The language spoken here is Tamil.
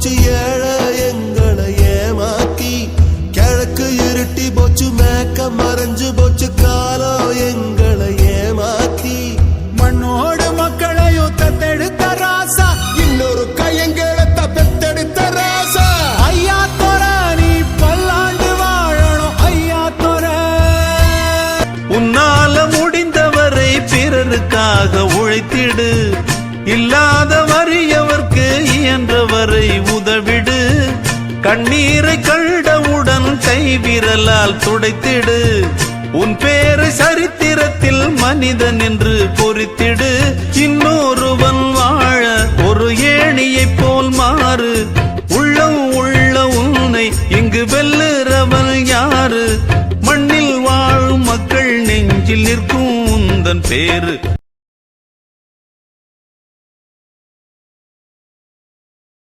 போச்சு ஏழ எங்களை ஏமாக்கி கிழக்கு இருட்டி போச்சு மேக்க மறைஞ்சு போச்சு காலம் எங்களை ஏமாக்கி மண்ணோடு மக்களையும் தத்தெடுத்த ராசா. இன்னொரு கையங்களை தப்பெத்தெடுத்த ராசா. ஐயா தொர நீ பல்லாண்டு வாழணும் ஐயா தொர உன்னால முடிந்தவரை பிறருக்காக உழைத்திடு. இல்லாத வறியவர்க்கு இயன்றவரை உதவிடு. கண்ணீரை கண்டவுடன் கைவிரலால் துடைத்திடு. உன் பேரை சரித்திரத்தில் மனிதன் என்று பொறித்திடு. இன்னொருவன் வாழ ஒரு ஏணியைப் போல் மாறு. உள்ளம் உள்ள உன்னை இங்கு வெல்லுறவன் யாரு? மண்ணில் வாழும் மக்கள் நெஞ்சில் நிற்கும் உந்தன் பேரு